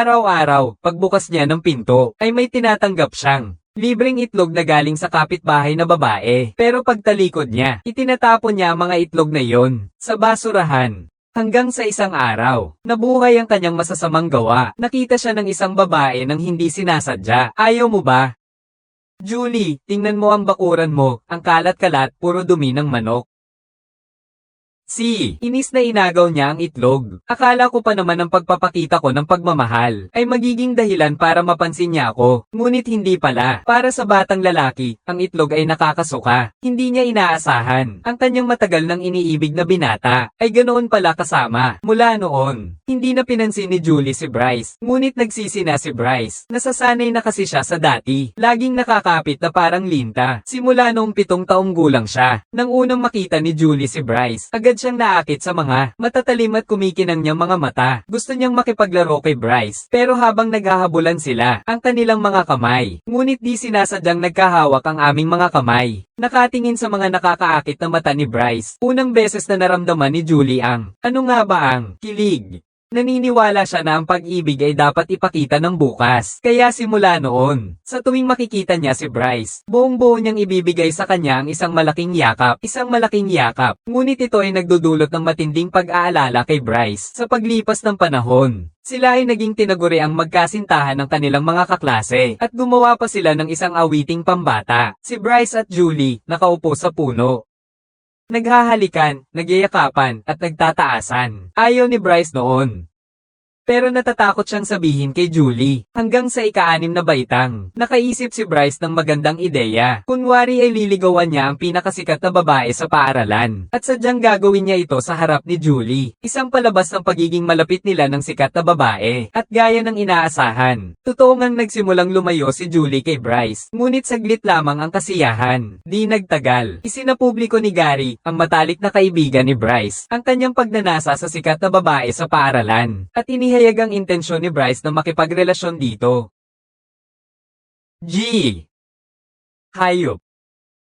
Araw-araw, pagbukas niya ng pinto, ay may tinatanggap siyang libreng itlog na galing sa kapitbahay na babae. Pero pagtalikod niya, itinatapon niya ang mga itlog na yon sa basurahan. Hanggang sa isang araw, nabuhay ang kanyang masasamang gawa. Nakita siya ng isang babae nang hindi sinasadya. Ayaw mo ba? Julie, tingnan mo ang bakuran mo, ang kalat-kalat, puro dumi ng manok. Si, inis na inagaw niya ang itlog. Akala ko pa naman ang pagpapakita ko ng pagmamahal ay magiging dahilan para mapansin niya ako. Ngunit hindi pala. Para sa batang lalaki, ang itlog ay nakakasuka. Hindi niya inaasahan. Ang kanyang matagal nang iniibig na binata ay ganoon pala kasama. Mula noon, hindi na pinansin ni Julie si Bryce. Ngunit nagsisi na si Bryce. Nasasanay na kasi siya sa dati. Laging nakakapit na parang linta. Simula noong pitong taong gulang siya. Nang unang makita ni Julie si Bryce, agad siyang naakit sa mga matatalim at kumikinang niyang mga mata. Gusto niyang makipaglaro kay Bryce. Pero habang naghahabulan sila, ang kanilang mga kamay. Ngunit di sinasadyang nagkahawak ang aming mga kamay. Nakatingin sa mga nakakaakit na mata ni Bryce. Unang beses na naramdaman ni Julie ang, ano nga ba ang, kilig. Naniniwala siya na ang pag-ibig ay dapat ipakita ng bukas. Kaya simula noon, sa tuwing makikita niya si Bryce, buong buo niyang ibibigay sa kanya ang isang malaking yakap. Isang malaking yakap. Ngunit ito ay nagdudulot ng matinding pag-aalala kay Bryce. Sa paglipas ng panahon, sila ay naging tinaguri ang magkasintahan ng kanilang mga kaklase at gumawa pa sila ng isang awiting pambata. Si Bryce at Julie nakaupo sa puno. Naghahalikan, nagyayakapan, at nagtataasan. Ayaw ni Bryce noon. Pero natatakot siyang sabihin kay Julie. Hanggang sa ika-anim na baitang, nakaisip si Bryce ng magandang ideya. Kunwari ay liligawan niya ang pinakasikat na babae sa paaralan. At sadyang gagawin niya ito sa harap ni Julie. Isang palabas ng pagiging malapit nila ng sikat na babae. At gaya ng inaasahan, totoo ngang nagsimulang lumayo si Julie kay Bryce. Ngunit saglit lamang ang kasiyahan. Di nagtagal. Isinapubliko ni Gary, ang matalik na kaibigan ni Bryce, ang kanyang pagnanasa sa sikat na babae sa paaralan. At inihayag ang intensyon ni Bryce na makipagrelasyon dito. G. Hayop.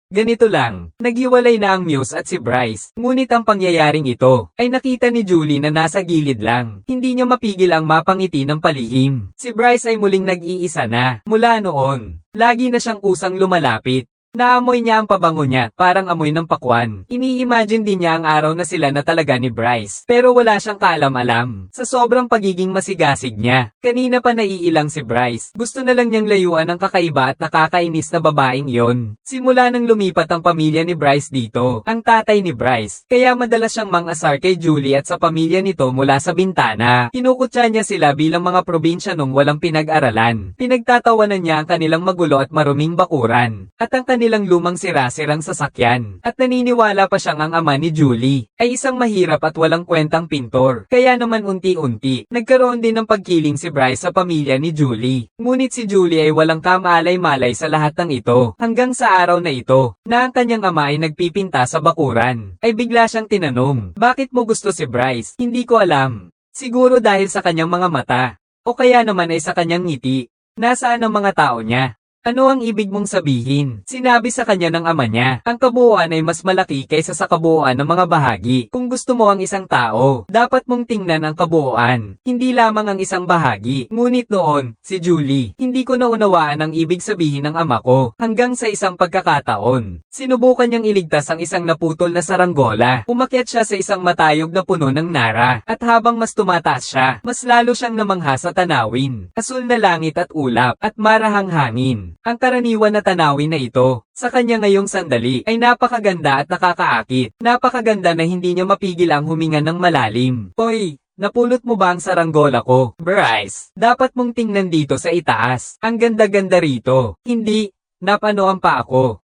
Ganito lang, naghiwalay na ang Muse at si Bryce. Ngunit ang pangyayaring ito, ay nakita ni Julie na nasa gilid lang. Hindi niya mapigil ang mapangiti ng palihim. Si Bryce ay muling nag-iisa na. Mula noon, lagi na siyang kusang lumalapit. Naamoy niya ang pabango niya, parang amoy ng pakwan. Ini-imagine din niya ang araw na sila na talaga ni Bryce. Pero wala siyang kaalam-alam. Sa sobrang pagiging masigasig niya. Kanina pa naiilang si Bryce. Gusto na lang niyang layuan ang kakaiba at nakakainis na babaeng yon. Simula nang lumipat ang pamilya ni Bryce dito, ang tatay ni Bryce. Kaya madalas siyang mang-asar kay Julie at sa pamilya nito mula sa bintana. Kinukutsa niya sila bilang mga probinsya nung walang pinag-aralan. Pinagtatawanan niya ang kanilang magulo at maruming bakuran. At ang kanilang lumang sira-sirang sasakyan. At naniniwala pa siyang ang ama ni Julie ay isang mahirap at walang kwentang pintor. Kaya naman unti-unti, nagkaroon din ng pagkiling si Bryce sa pamilya ni Julie. Ngunit si Julie ay walang kamalay-malay sa lahat ng ito. Hanggang sa araw na ito, na ang kanyang ama ay nagpipinta sa bakuran, ay bigla siyang tinanong, bakit mo gusto si Bryce? Hindi ko alam. Siguro dahil sa kanyang mga mata. O kaya naman ay sa kanyang ngiti. Nasaan ang mga tao niya? Ano ang ibig mong sabihin? Sinabi sa kanya ng ama niya, ang kabuuan ay mas malaki kaysa sa kabuuan ng mga bahagi. Kung gusto mo ang isang tao, dapat mong tingnan ang kabuuan, hindi lamang ang isang bahagi. Ngunit noon, si Julie, hindi ko naunawaan ang ibig sabihin ng ama ko, hanggang sa isang pagkakataon. Sinubukan niyang iligtas ang isang naputol na saranggola. Umakyat siya sa isang matayog na puno ng nara, at habang mas tumataas siya, mas lalo siyang namangha sa tanawin. Asul na langit at ulap, at marahang hangin. Ang karaniwan na tanawin na ito, sa kanya ngayong sandali, ay napakaganda at nakakaakit. Napakaganda na hindi niya mapigil ang huminga ng malalim. Hoy, napulot mo ba ang saranggola ko? Bryce, dapat mong tingnan dito sa itaas. Ang ganda-ganda rito. Hindi, napanoan pa ako.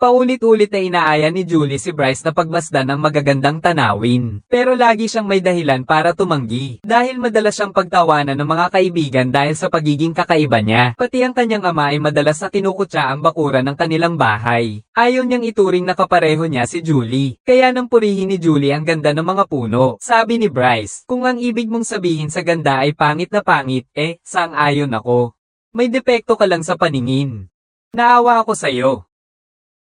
Paulit-ulit na inaaya ni Julie si Bryce na pagmasdan ng magagandang tanawin. Pero lagi siyang may dahilan para tumanggi. Dahil madalas siyang pagtawanan ng mga kaibigan dahil sa pagiging kakaiba niya. Pati ang kanyang ama ay madalas sa kinukutsa ang bakuran ng kanilang bahay. Ayaw niyang ituring na kapareho niya si Julie. Kaya nang purihin ni Julie ang ganda ng mga puno. Sabi ni Bryce, kung ang ibig mong sabihin sa ganda ay pangit na pangit, eh, sang ayon ako. May depekto ka lang sa paningin. Naawa ako sa'yo.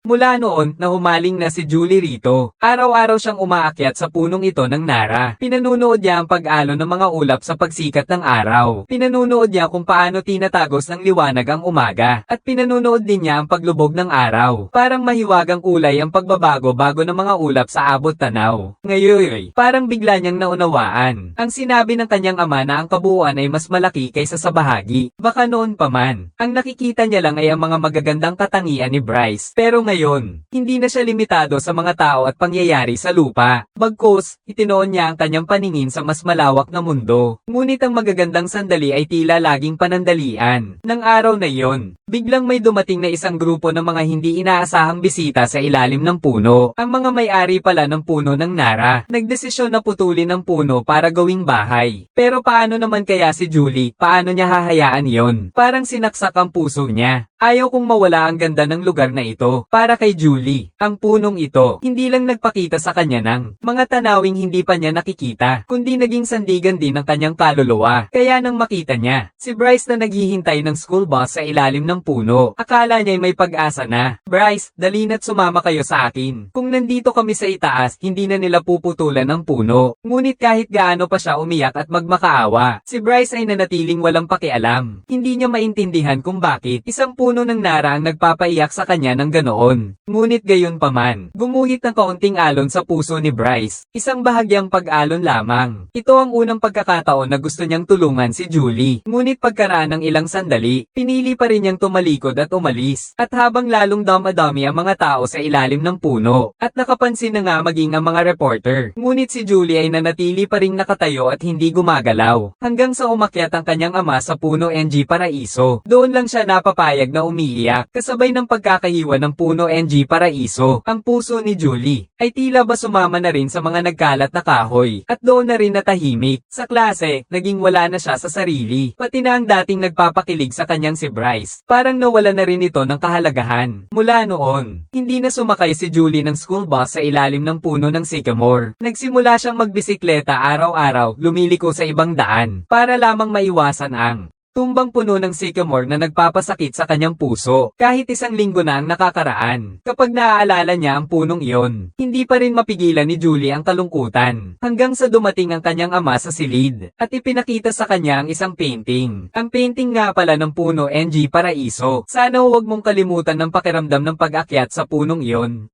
Mula noon, nahumaling na si Julie rito. Araw-araw siyang umaakyat sa punong ito ng Nara. Pinanunood niya ang pag-alon ng mga ulap sa pagsikat ng araw. Pinanunood niya kung paano tinatagos ng liwanag ang umaga. At pinanunood din niya ang paglubog ng araw. Parang mahiwagang kulay ang pagbabago bago ng mga ulap sa abot tanaw. Ngayon, parang bigla niyang naunawaan. Ang sinabi ng kanyang ama na ang kabuuan ay mas malaki kaysa sa bahagi. Baka noon pa man. Ang nakikita niya lang ay ang mga magagandang katangian ni Bryce. Pero ngayon, hindi na siya limitado sa mga tao at pangyayari sa lupa. Bagkus, itinoon niya ang kanyang paningin sa mas malawak na mundo. Ngunit ang magagandang sandali ay tila laging panandalian. Nang araw na iyon, biglang may dumating na isang grupo ng mga hindi inaasahang bisita sa ilalim ng puno. Ang mga may-ari pala ng puno ng Nara, nagdesisyon na putulin ang puno para gawing bahay. Pero paano naman kaya si Julie? Paano niya hahayaan yon? Parang sinaksak ang puso niya. Ayaw kong mawala ang ganda ng lugar na ito. Para kay Julie, ang punong ito, hindi lang nagpakita sa kanya ng mga tanawing hindi pa niya nakikita, kundi naging sandigan din ng kanyang kaluluwa. Kaya nang makita niya, si Bryce na naghihintay ng school bus sa ilalim ng puno, akala niya may pag-asa na. Bryce, dali na't sumama kayo sa akin. Kung nandito kami sa itaas, hindi na nila puputulan ng puno. Ngunit kahit gaano pa siya umiyak at magmakaawa, si Bryce ay nanatiling walang pakialam. Hindi niya maintindihan kung bakit isang puno ng nara ang nagpapaiyak sa kanya ng ganoon. Ngunit gayon pa man, gumuhit ng kaunting alon sa puso ni Bryce. Isang bahagyang pag-alon lamang. Ito ang unang pagkakataon na gusto niyang tulungan si Julie. Ngunit pagkaraan ng ilang sandali, pinili pa rin niyang tumalikod at umalis. At habang lalong damadami ang mga tao sa ilalim ng puno, at nakapansin na nga maging ang mga reporter. Ngunit si Julie ay nanatili pa rin nakatayo at hindi gumagalaw. Hanggang sa umakyat ang kanyang ama sa puno NG Paraiso. Doon lang siya napapayag na umiiyak, kasabay ng pagkakahiwa ng puno NG Paraiso. Ang puso ni Julie ay tila ba sumama na rin sa mga nagkalat na kahoy, at doon na rin natahimik. Sa klase, naging wala na siya sa sarili, pati na ang dating nagpapakilig sa kanyang si Bryce. Parang nawala na rin ito ng kahalagahan. Mula noon, hindi na sumakay si Julie ng school bus sa ilalim ng puno ng sycamore. Nagsimula siyang magbisikleta araw-araw, lumiliko sa ibang daan, para lamang maiwasan ang Tumbang puno ng sycamore na nagpapasakit sa kanyang puso, kahit isang linggo na ang nakakaraan. Kapag naaalala niya ang punong iyon, hindi pa rin mapigilan ni Julie ang kalungkutan. Hanggang sa dumating ang kanyang ama sa silid, at ipinakita sa kanya ang isang painting. Ang painting nga pala ng puno NG Paraiso. Sana huwag mong kalimutan ng pakiramdam ng pag-akyat sa punong iyon.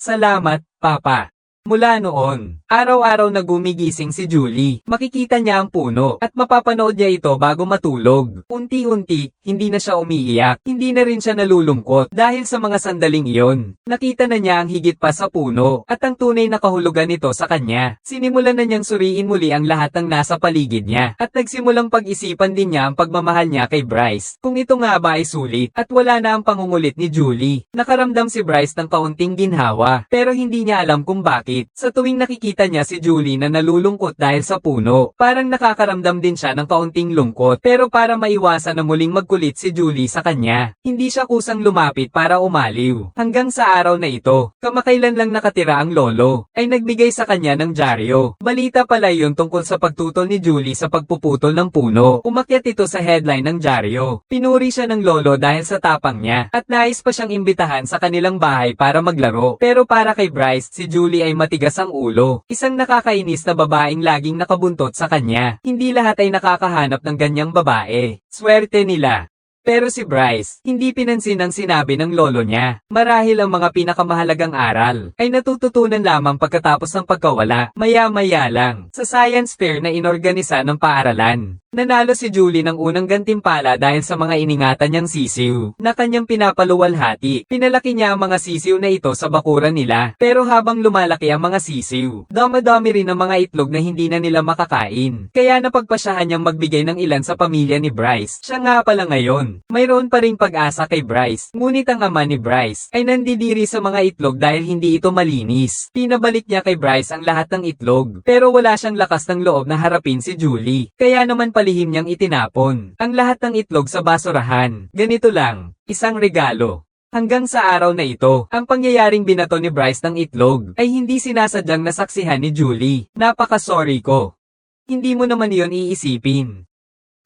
Salamat, Papa. Mula noon, araw-araw na gumigising si Julie. Makikita niya ang puno at mapapanood niya ito bago matulog. Unti-unti, hindi na siya umiiyak. Hindi na rin siya nalulungkot dahil sa mga sandaling iyon. Nakita na niya ang higit pa sa puno at ang tunay na kahulugan nito sa kanya. Sinimulan na niyang suriin muli ang lahat ng nasa paligid niya at nagsimulang pag-isipan din niya ang pagmamahal niya kay Bryce. Kung ito nga ba ay sulit at wala na ang pangungulit ni Julie. Nakaramdam si Bryce ng kaunting ginhawa pero hindi niya alam kung bakit. Sa tuwing nakikita niya si Julie na nalulungkot dahil sa puno, parang nakakaramdam din siya ng kaunting lungkot. Pero para maiwasan na muling magkulit si Julie sa kanya, hindi siya kusang lumapit para umaliw. Hanggang sa araw na ito, kamakailan lang nakatira ang lolo, ay nagbigay sa kanya ng dyaryo. Balita pala yun tungkol sa pagtutol ni Julie sa pagpuputol ng puno. Umakyat ito sa headline ng dyaryo. Pinuri siya ng lolo dahil sa tapang niya, at nais pa siyang imbitahan sa kanilang bahay para maglaro. Pero para kay Bryce, si Julie ay matigas ang ulo. Isang nakakainis na babaeng laging nakabuntot sa kanya. Hindi lahat ay nakakahanap ng ganyang babae. Swerte nila. Pero si Bryce, hindi pinansin ang sinabi ng lolo niya. Marahil ang mga pinakamahalagang aral ay natututunan lamang pagkatapos ng pagkawala, maya-maya lang, sa science fair na inorganisa ng paaralan. Nanalo si Julie ng unang gantimpala dahil sa mga iningatan niyang sisiw na kanyang pinapaluwalhati. Pinalaki niya ang mga sisiw na ito sa bakuran nila. Pero habang lumalaki ang mga sisiw, dama-dami rin ang mga itlog na hindi na nila makakain. Kaya napagpasyahan niyang magbigay ng ilan sa pamilya ni Bryce. Siya nga pala ngayon. Mayroon pa ring pag-asa kay Bryce. Ngunit ang ama ni Bryce ay nandidiri sa mga itlog dahil hindi ito malinis. Pinabalik niya kay Bryce ang lahat ng itlog. Pero wala siyang lakas ng loob na harapin si Julie. Kaya naman palihim niyang itinapon ang lahat ng itlog sa basurahan. Ganito lang, isang regalo. Hanggang sa araw na ito, ang pangyayaring binato ni Bryce ng itlog ay hindi sinasadyang nasaksihan ni Julie. Napaka-sorry ko. Hindi mo naman yon iisipin.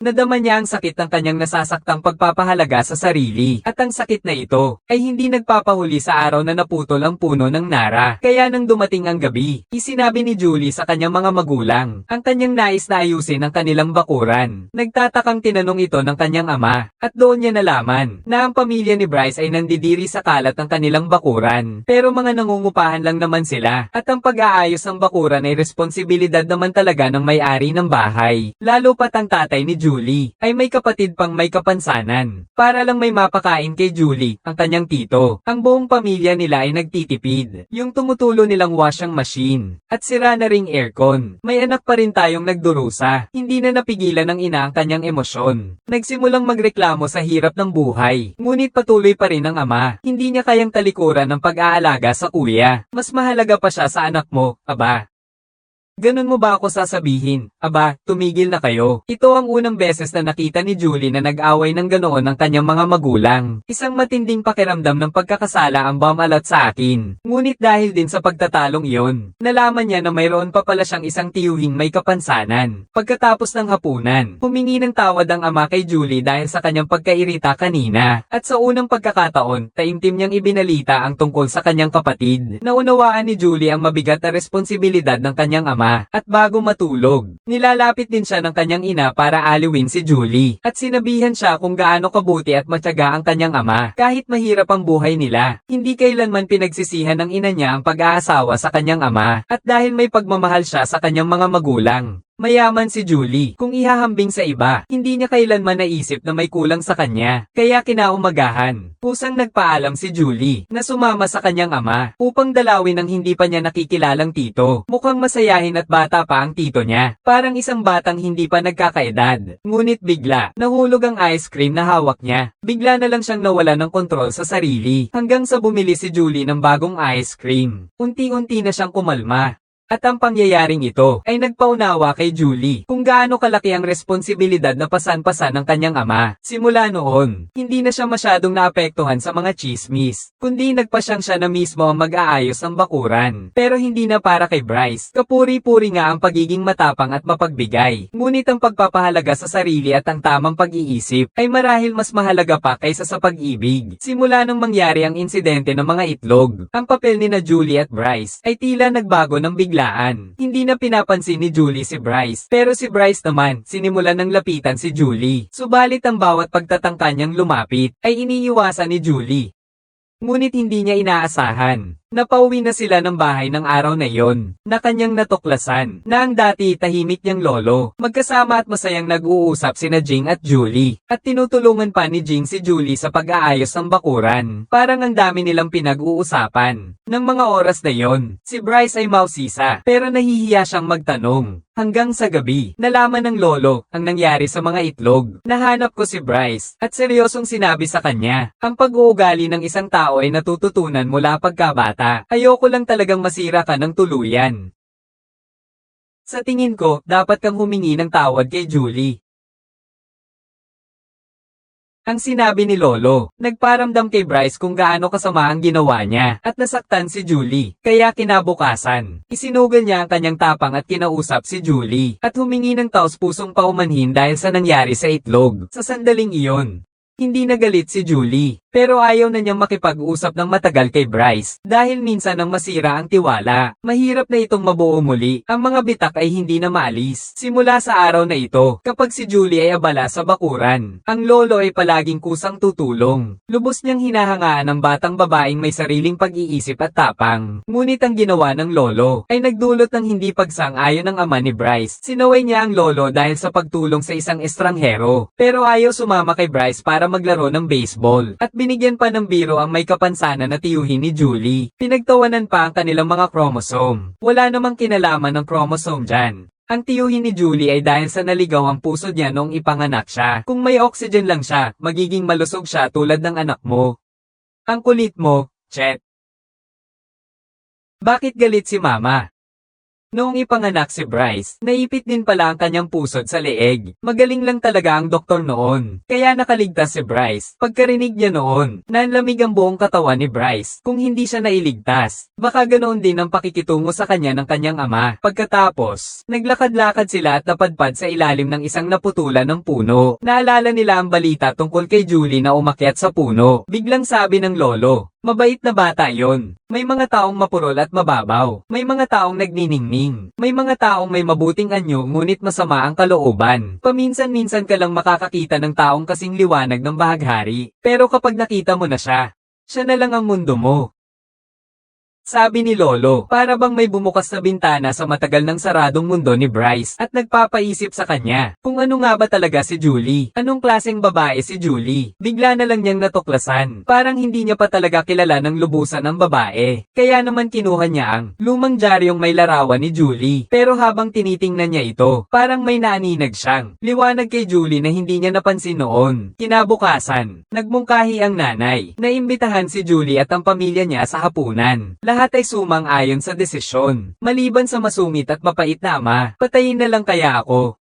Nadama niya ang sakit ng kanyang nasasaktang pagpapahalaga sa sarili. At ang sakit na ito ay hindi nagpapahuli sa araw na naputol ang puno ng Nara. Kaya nang dumating ang gabi, isinabi ni Julie sa kanyang mga magulang ang kanyang nais na ayusin ang kanilang bakuran. Nagtatakang tinanong ito ng kanyang ama at doon niya nalaman na ang pamilya ni Bryce ay nandidiri sa kalat ng kanilang bakuran. Pero mga nangungupahan lang naman sila at ang pag-aayos ng bakuran ay responsibilidad naman talaga ng may-ari ng bahay. Lalo pat ang tatay ni Julie ay may kapatid pang may kapansanan. Para lang may mapakain kay Julie, ang kanyang tito. Ang buong pamilya nila ay nagtitipid. Yung tumutulo nilang washing machine. At sira na ring aircon. May anak pa rin tayong nagdurusa. Hindi na napigilan ng ina ang kanyang emosyon. Nagsimulang magreklamo sa hirap ng buhay. Ngunit patuloy pa rin ang ama. Hindi niya kayang talikuran ng pag-aalaga sa kuya. Mas mahalaga pa siya sa anak mo, aba. Ganun mo ba ako sasabihin? Aba, tumigil na kayo. Ito ang unang beses na nakita ni Julie na nag-away ng ganoon ng kanyang mga magulang. Isang matinding pakiramdam ng pagkakasala ang bumalat sa akin. Ngunit dahil din sa pagtatalong iyon, nalaman niya na mayroon pa pala siyang isang tiyuhing may kapansanan. Pagkatapos ng hapunan, humingi ng tawad ang ama kay Julie dahil sa kanyang pagkairita kanina. At sa unang pagkakataon, taimtim niyang ibinalita ang tungkol sa kanyang kapatid. Naunawaan ni Julie ang mabigat na responsibilidad ng kanyang at bago matulog, nilalapit din siya ng kanyang ina para aliwin si Julie. At sinabihan siya kung gaano kabuti at matyaga ang kanyang ama. Kahit mahirap ang buhay nila, hindi kailanman pinagsisihan ng ina niya ang pag-aasawa sa kanyang ama. At dahil may pagmamahal siya sa kanyang mga magulang, Mayaman si Julie. Kung ihahambing sa iba, hindi niya kailanman naisip na may kulang sa kanya. Kaya kinaumagahan, pusang nagpaalam si Julie na sumama sa kanyang ama upang dalawin ang hindi pa niya nakikilalang tito. Mukhang masayahin at bata pa ang tito niya. Parang isang batang hindi pa nagkakaedad. Ngunit bigla, nahulog ang ice cream na hawak niya. Bigla na lang siyang nawala ng kontrol sa sarili. Hanggang sa bumili si Julie ng bagong ice cream. Unti-unti na siyang kumalma. At ang pangyayaring ito ay nagpaunawa kay Julie kung gaano kalaki ang responsibilidad na pasan-pasan ng kanyang ama. Simula noon, hindi na siya masyadong naapektuhan sa mga chismis, kundi nagpasyang siya na mismo ang mag-aayos ng bakuran. Pero hindi na para kay Bryce. Kapuri-puri nga ang pagiging matapang at mapagbigay. Ngunit ang pagpapahalaga sa sarili at ang tamang pag-iisip ay marahil mas mahalaga pa kaysa sa pag-ibig. Simula nang mangyari ang insidente ng mga itlog, ang papel ni na Julie at Bryce ay tila nagbago ng biglaan. Hindi na pinapansin ni Julie si Bryce. Pero si Bryce naman, sinimulan ng lapitan si Julie. Subalit ang bawat pagtatangka niyang lumapit, ay iniiwasan ni Julie. Ngunit hindi niya inaasahan. Napauwi na sila ng bahay ng araw na iyon, na kanyang natuklasan, na ang dati tahimik niyang lolo. Magkasama at masayang nag-uusap sina Jing at Julie, at tinutulungan pa ni Jing si Julie sa pag-aayos ng bakuran. Parang ang dami nilang pinag-uusapan. Nang mga oras na iyon, si Bryce ay mausisa, pero nahihiya siyang magtanong. Hanggang sa gabi, nalaman ng lolo ang nangyari sa mga itlog. Nahanap ko si Bryce, at seryosong sinabi sa kanya, ang pag-uugali ng isang tao ay natututunan mula pagkabata. Ayoko lang talagang masira ka ng tuluyan. Sa tingin ko, dapat kang humingi ng tawad kay Julie. Ang sinabi ni Lolo, nagparamdam kay Bryce kung gaano kasama ang ginawa niya at nasaktan si Julie. Kaya kinabukasan, isinugal niya ang kanyang tapang at kinausap si Julie at humingi ng taos pusong paumanhin dahil sa nangyari sa itlog. Sa sandaling iyon, hindi nagalit si Julie, pero ayaw na niyang makipag-usap ng matagal kay Bryce dahil minsan nang masira ang tiwala. Mahirap na itong mabuo muli. Ang mga bitak ay hindi na maalis. Simula sa araw na ito, kapag si Julie ay abala sa bakuran, ang lolo ay palaging kusang tutulong. Lubos niyang hinahangaan ang batang babaeng may sariling pag-iisip at tapang. Ngunit ang ginawa ng lolo ay nagdulot ng hindi pagsang-ayon ng ama ni Bryce. Sinaway niya ang lolo dahil sa pagtulong sa isang estranghero. Pero ayaw sumama kay Bryce para maglaro ng baseball. At binigyan pa ng biro ang may kapansanan na tiyuhin ni Julie. Pinagtawanan pa ang kanilang mga chromosome. Wala namang kinalaman ng chromosome dyan. Ang tiyuhin ni Julie ay dahil sa naligaw ang puso niya noong ipanganak siya. Kung may oxygen lang siya, magiging malusog siya tulad ng anak mo. Ang kulit mo, Chet. Bakit galit si mama? Noong ipanganak si Bryce, naipit din pala ang kanyang pusod sa leeg. Magaling lang talaga ang doktor noon. Kaya nakaligtas si Bryce. Pagkarinig niya noon, nanlamig ang buong katawan ni Bryce. Kung hindi siya nailigtas, baka ganoon din ang pakikitungo sa kanya ng kanyang ama. Pagkatapos, naglakad-lakad sila at napadpad sa ilalim ng isang naputulan ng puno. Naalala nila ang balita tungkol kay Julie na umakyat sa puno. Biglang sabi ng lolo, Mabait na bata yon. May mga taong mapurol at mababaw. May mga taong nagniningning. May mga taong may mabuting anyo ngunit masama ang kalooban. Paminsan-minsan ka lang makakakita ng taong kasing liwanag ng bahaghari. Pero kapag nakita mo na siya, siya na lang ang mundo mo. Sabi ni Lolo, para bang may bumukas na bintana sa matagal ng saradong mundo ni Bryce at nagpapaisip sa kanya kung ano nga ba talaga si Julie. Anong klaseng babae si Julie? Bigla na lang niyang natuklasan. Parang hindi niya pa talaga kilala ng lubusan ng babae. Kaya naman kinuha niya ang lumang diaryong may larawan ni Julie. Pero habang tinitingnan niya ito, parang may naaninag siyang liwanag kay Julie na hindi niya napansin noon. Kinabukasan, nagmungkahi ang nanay. Naimbitahan si Julie at ang pamilya niya sa hapunan. Lahat ay sumang-ayon sa desisyon. Maliban sa masungit at mapait na ama, patayin na lang kaya ako.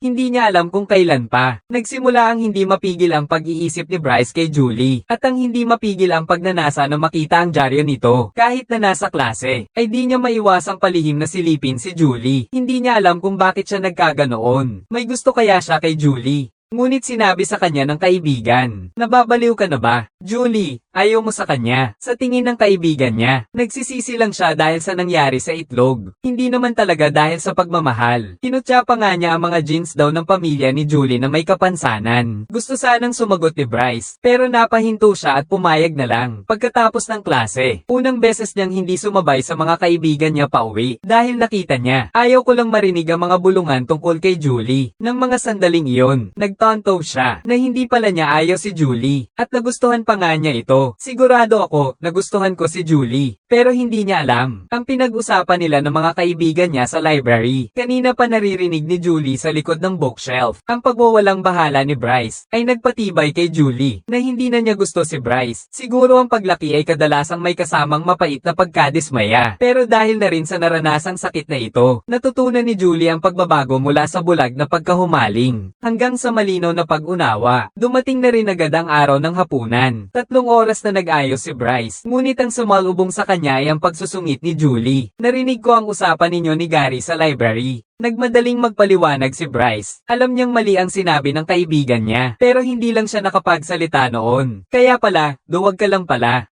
Hindi niya alam kung kailan pa. Nagsimula ang hindi mapigil ang pag-iisip ni Bryce kay Julie, at ang hindi mapigil ang pagnanasa na makita ang dyaryo nito. Kahit na nasa klase, ay di niya maiwasang palihim na silipin si Julie. Hindi niya alam kung bakit siya nagkaganoon. May gusto kaya siya kay Julie. Ngunit sinabi sa kanya ng kaibigan, nababaliw ka na ba? Julie, ayaw mo sa kanya. Sa tingin ng kaibigan niya, nagsisisi lang siya dahil sa nangyari sa itlog. Hindi naman talaga dahil sa pagmamahal. Kinutya pa nga niya ang mga jeans daw ng pamilya ni Julie na may kapansanan. Gusto sanang sumagot ni Bryce, pero napahinto siya at pumayag na lang. Pagkatapos ng klase, unang beses niyang hindi sumabay sa mga kaibigan niya pauwi dahil nakita niya. Ayaw ko lang marinig ang mga bulungan tungkol kay Julie. Nang mga sandaling iyon, nagtonto siya na hindi pala niya ayaw si Julie at nagustuhan pa nga niya ito. Sigurado ako, nagustuhan ko si Julie. Pero hindi niya alam. Ang pinag-usapan nila ng mga kaibigan niya sa library. Kanina pa naririnig ni Julie sa likod ng bookshelf. Ang pagwawalang bahala ni Bryce ay nagpatibay kay Julie na hindi na niya gusto si Bryce. Siguro ang paglaki ay kadalasang may kasamang mapait na pagkadismaya. Pero dahil na rin sa naranasang sakit na ito, natutunan ni Julie ang pagbabago mula sa bulag na pagkahumaling hanggang sa malinaw na pag-unawa. Dumating na rin agad ang araw ng hapunan. Tatlong oras na nag-ayos si Bryce. Ngunit ang sumalubong sa kanya ay ang pagsusungit ni Julie. Narinig ko ang usapan ninyo ni Gary sa library. Nagmadaling magpaliwanag si Bryce. Alam niyang mali ang sinabi ng kaibigan niya. Pero hindi lang siya nakapagsalita noon. Kaya pala, duwag ka lang pala.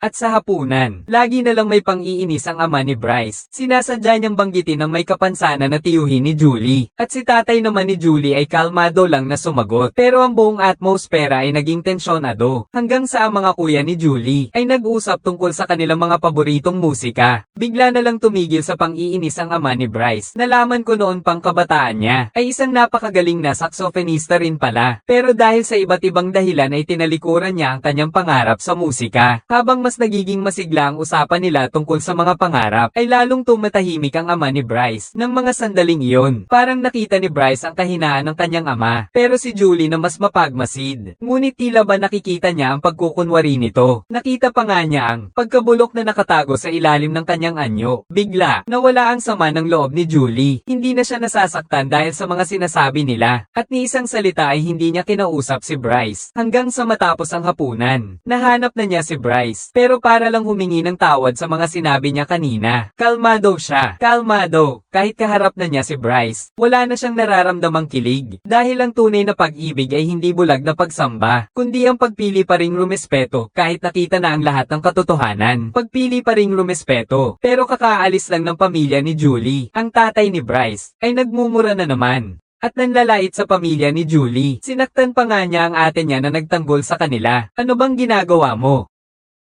At sa hapunan, lagi na lang may pang-iinis ang ama ni Bryce. Sinasadya niyang banggitin ang may kapansanan na tiyuhin ni Julie. At si tatay naman ni Julie ay kalmado lang na sumagot. Pero ang buong atmosfera ay naging tensyonado. Hanggang sa ang mga kuya ni Julie ay nag-usap tungkol sa kanilang mga paboritong musika. Bigla na lang tumigil sa pang-iinis ang ama ni Bryce. Nalaman ko noon pang kabataan niya ay isang napakagaling na saxophonista rin pala. Pero dahil sa iba't ibang dahilan ay tinalikuran niya ang kanyang pangarap sa musika. Habang mas nagiging masigla ang usapan nila tungkol sa mga pangarap, ay lalong tumatahimik ang ama ni Bryce. Nang mga sandaling iyon, parang nakita ni Bryce ang kahinaan ng kanyang ama. Pero si Julie na mas mapagmasid. Ngunit tila ba nakikita niya ang pagkukunwari nito. Nakita pa nga niya ang pagkabulok na nakatago sa ilalim ng kanyang anyo. Bigla, nawala ang sama ng loob ni Julie. Hindi na siya nasasaktan dahil sa mga sinasabi nila. At ni isang salita ay hindi niya kinausap si Bryce. Hanggang sa matapos ang hapunan. Nahanap na niya si Bryce. Pero para lang humingi ng tawad sa mga sinabi niya kanina. Kalmado siya. Kalmado. Kahit kaharap na niya si Bryce, wala na siyang nararamdamang kilig. Dahil ang tunay na pag-ibig ay hindi bulag na pagsamba, kundi ang pagpili pa ring rumespeto kahit nakita na ang lahat ng katotohanan. Pagpili pa ring rumespeto. Pero kakaalis lang ng pamilya ni Julie, ang tatay ni Bryce, ay nagmumura na naman. At nanlalait sa pamilya ni Julie. Sinaktan pa nga niya ang ate niya na nagtanggol sa kanila. Ano bang ginagawa mo?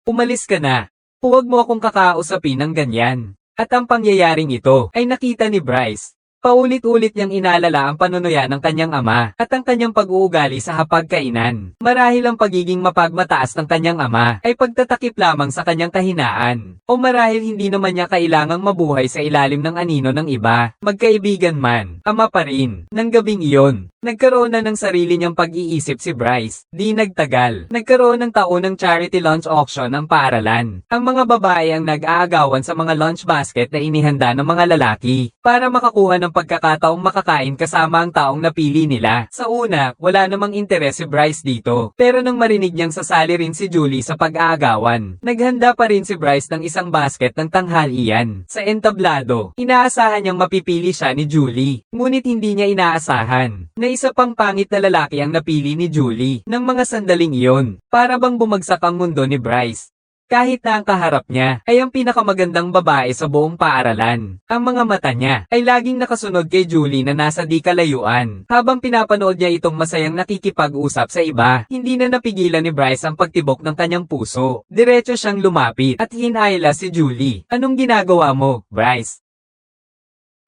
Umalis ka na. Huwag mo akong kakausapin ng ganyan. At ang pangyayaring ito ay nakita ni Bryce. Paulit-ulit niyang inalala ang panunuya ng kanyang ama at ang kanyang pag-uugali sa hapagkainan. Marahil ang pagiging mapagmataas ng kanyang ama ay pagtatakip lamang sa kanyang kahinaan. O marahil hindi naman niya kailangang mabuhay sa ilalim ng anino ng iba. Magkaibigan man, ama pa rin. Nang gabing iyon, Nagkaroon na ng sarili niyang pag-iisip si Bryce. Di nagtagal. Nagkaroon ng taunang charity lunch auction ang paaralan. Ang mga babae ang nag-aagawan sa mga lunch basket na inihanda ng mga lalaki para makakuha ng pagkakataong makakain kasama ang taong napili nila. Sa una, wala namang interes si Bryce dito. Pero nang marinig niyang sasali rin si Julie sa pag-aagawan, naghanda pa rin si Bryce ng isang basket ng tanghalian. Sa entablado, inaasahan niyang mapipili siya ni Julie. Ngunit hindi niya inaasahan na isa pang pangit na lalaki ang napili ni Julie ng mga sandaling iyon. Para bang bumagsak ang mundo ni Bryce. Kahit na ang kaharap niya ay ang pinakamagandang babae sa buong paaralan. Ang mga mata niya ay laging nakasunod kay Julie na nasa di kalayuan. Habang pinapanood niya itong masayang nakikipag-usap sa iba, hindi na napigilan ni Bryce ang pagtibok ng kanyang puso. Diretso siyang lumapit at hinayla si Julie. Anong ginagawa mo, Bryce?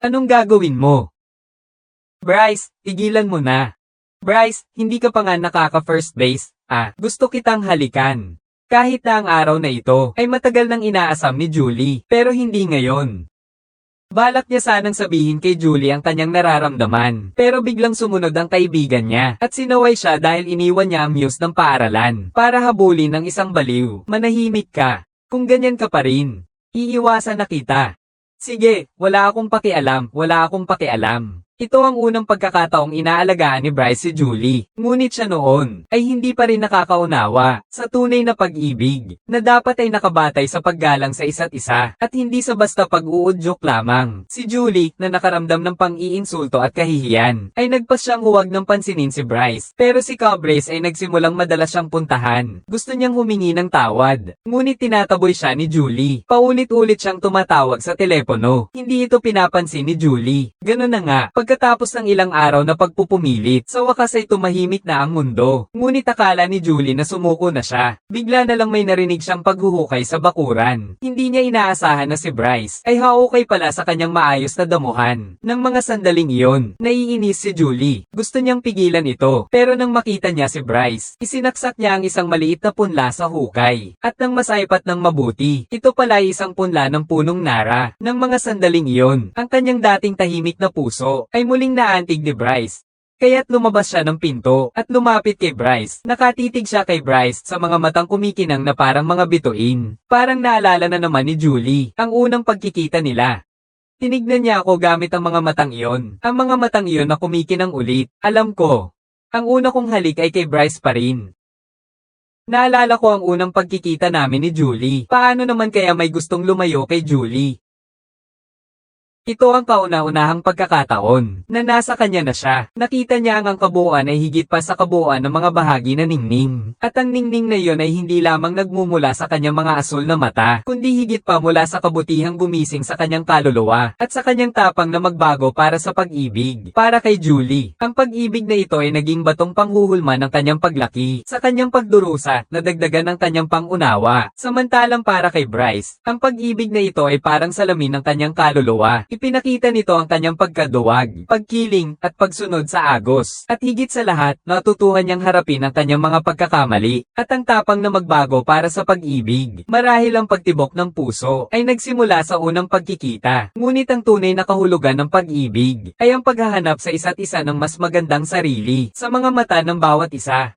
Anong gagawin mo? Bryce, tigilan mo na. Bryce, hindi ka pa nga nakaka-first base. Ah, gusto kitang halikan. Kahit na ang araw na ito ay matagal nang inaasam ni Julie, pero hindi ngayon. Balak niya sanang sabihin kay Julie ang kanyang nararamdaman, pero biglang sumunod ang kaibigan niya at sinaway siya dahil iniwan niya ang muse ng paaralan para habulin ng isang baliw. Manahimik ka. Kung ganyan ka pa rin, iiwasan na kita. Sige, wala akong pakialam, wala akong pakialam. Ito ang unang pagkakataong inaalagaan ni Bryce si Julie. Ngunit siya noon ay hindi pa rin nakakaunawa sa tunay na pag-ibig na dapat ay nakabatay sa paggalang sa isa't isa at hindi sa basta pag-uudyok lamang. Si Julie na nakaramdam ng pang-iinsulto at kahihiyan ay nagpas siyang huwag ng pansinin si Bryce. Pero si Cabres ay nagsimulang madalas siyang puntahan. Gusto niyang humingi ng tawad. Ngunit tinataboy siya ni Julie. Paulit-ulit siyang tumatawag sa telepono. Hindi ito pinapansin ni Julie. Ganun na nga, Pagkatapos ng ilang araw na pagpupumilit, sa wakas ay tumahimik na ang mundo. Ngunit akala ni Julie na sumuko na siya. Bigla na lang may narinig siyang paghuhukay sa bakuran. Hindi niya inaasahan na si Bryce ay haukay pala sa kanyang maayos na damuhan. Nang mga sandaling iyon, naiinis si Julie. Gusto niyang pigilan ito. Pero nang makita niya si Bryce, isinaksak niya ang isang maliit na punla sa hukay. At nang masaypat ng mabuti, ito pala ay isang punla ng punong nara. Nang mga sandaling iyon, ang kanyang dating tahimik na puso ay muling naantig ni Bryce. Kaya't lumabas siya ng pinto at lumapit kay Bryce. Nakatitig siya kay Bryce sa mga matang kumikinang na parang mga bituin. Parang naalala na naman ni Julie ang unang pagkikita nila. Tinignan niya ako gamit ang mga matang iyon. Ang mga matang iyon na kumikinang ulit. Alam ko. Ang una kong halik ay kay Bryce pa rin. Naalala ko ang unang pagkikita namin ni Julie. Paano naman kaya may gustong lumayo kay Julie? Ito ang kauna-unahang pagkakataon na nasa kanya na siya. Nakita niya ang kabuuan ay higit pa sa kabuuan ng mga bahagi na ningning. At ang ningning na iyon ay hindi lamang nagmumula sa kanyang mga asul na mata, kundi higit pa mula sa kabutihang gumising sa kanyang kaluluwa at sa kanyang tapang na magbago para sa pag-ibig. Para kay Julie, ang pag-ibig na ito ay naging batong panghuhulma ng kanyang paglaki sa kanyang pagdurusa na dagdagan ng kanyang pangunawa. Samantalang para kay Bryce, ang pag-ibig na ito ay parang salamin ng kanyang kaluluwa Ipinakita nito ang kanyang pagkaduwag, pagkiling, at pagsunod sa agos. At higit sa lahat, natutuhan niyang harapin ang kanyang mga pagkakamali, at ang tapang na magbago para sa pag-ibig. Marahil ang pagtibok ng puso ay nagsimula sa unang pagkikita. Ngunit ang tunay na kahulugan ng pag-ibig ay ang paghahanap sa isa't isa ng mas magandang sarili sa mga mata ng bawat isa.